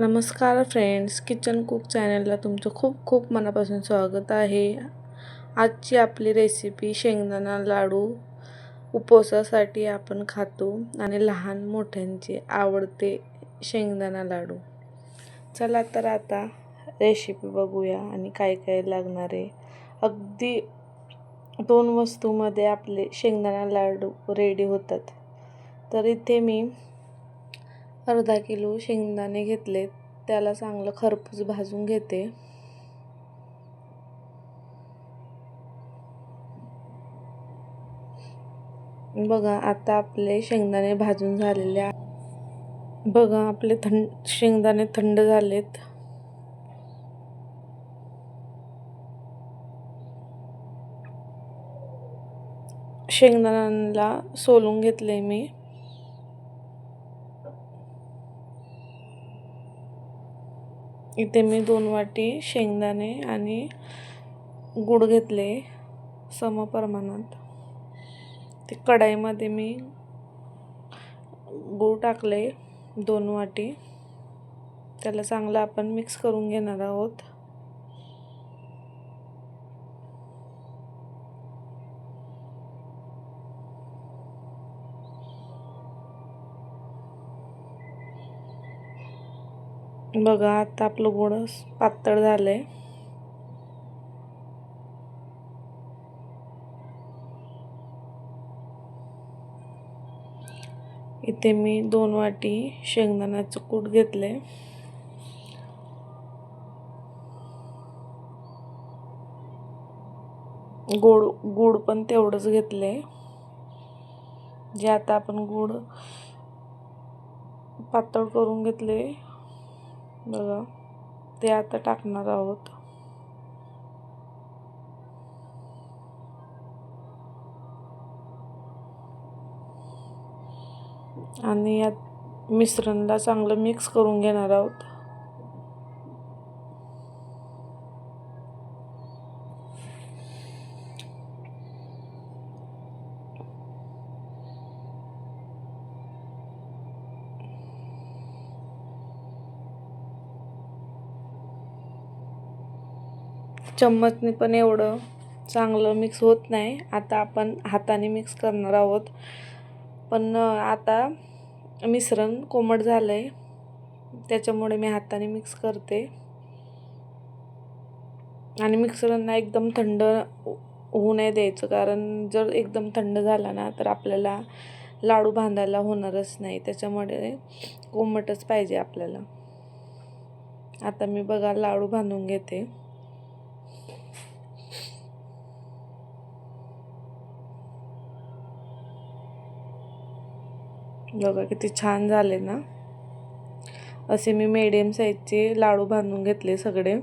नमस्कार friends kitchen cook चॅनलला तुमचं खूप खूप मनापासून स्वागत आहे. आजची आपली रेसिपी शेंगदाणा लाडू उपवासासाठी आपण खातो आणि लहान मोठ्यांचे आवडते शेंगदाणा लाडू. चला तर आता रेसिपी बघूया आणि काय काय लागणार आहे. अगदी दोन वस्तूमध्ये आपले शेंगदाणा लाडू रेडी होतात. तर इथे मी अर्धा किलो शेंगदाणे घेतले त्याला चांगलं खरपूस भाजून घेते. बघा आता आपले शेंगदाणे भाजून झालेले बघा आपले थंड शेंगदाणे थंड झालेत. शेंगदाण्यांना सोलून घेतले मी. इथे मी दोन वाटी शेंगदाणे आणि गूळ घेतले सम प्रमाणात ते कढाईमध्ये मी गूळ टाकले दोन वाटी. त्याला चांगलं आपण मिक्स करून घेणार आहोत. बघा आता आपलं गोड पातळ झालंय. इथे मी दोन वाटी शेंगदाण्याचं कूट घेतले गोड गूळ पण तेवढंच घेतले जे आता आपण गूळ पातळ करून घेतले बघा. ते आता टाकणार आहोत. आणि यात मिश्रणला चांगलं मिक्स करून घेणार आहोत. चम्मचने पण एवढं चांगलं मिक्स होत नाही. आता आपण हाताने मिक्स करणार आहोत. पण आता मिश्रण कोमट झालं आहे त्याच्यामुळे मी हाताने मिक्स करते. आणि मिक्सरांना एकदम थंड होऊ नाही द्यायचं. कारण जर एकदम थंड झाला ना तर आपल्याला लाडू बांधायला होणारच नाही. त्याच्यामुळे कोमटच पाहिजे आपल्याला. आता मी बघा लाडू बांधून घेते. बघा किती छान झाले ना. असे मी मेडियम साईजचे लाडू बांधून घेतले सगळे.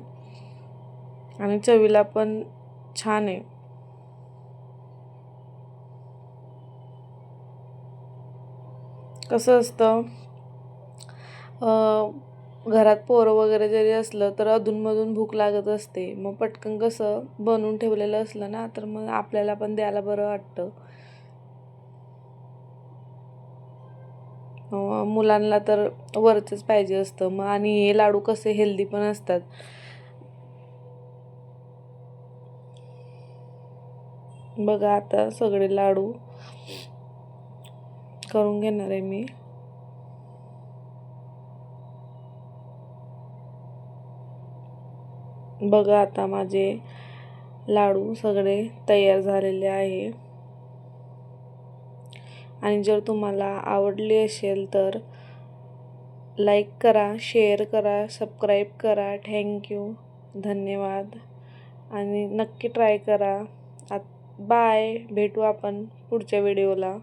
आणि चवीला पण छान आहे. कसं असतं? घरात पोरं वगैरे जरी असलं तर अधूनमधून भूक लागत असते. मग पटकन कसं बनवून ठेवलेलं असलं ना तर मग आपल्याला पण द्यायला बरं वाटतं. मुलांना तर वरचंच पाहिजे असतं. मग आणि हे लाडू कसे हेल्दी पण असतात. बघा आता सगळे लाडू करून घेणार आहे मी. बघा आता माझे लाडू सगळे तयार झालेले आहे. आणि जर तुम्हाला आवडली असेल तर लाईक करा शेअर करा सबस्क्राईब करा. थँक्यू धन्यवाद. आणि नक्की ट्राय करा. बाय भेटू आपण पुढच्या व्हिडिओला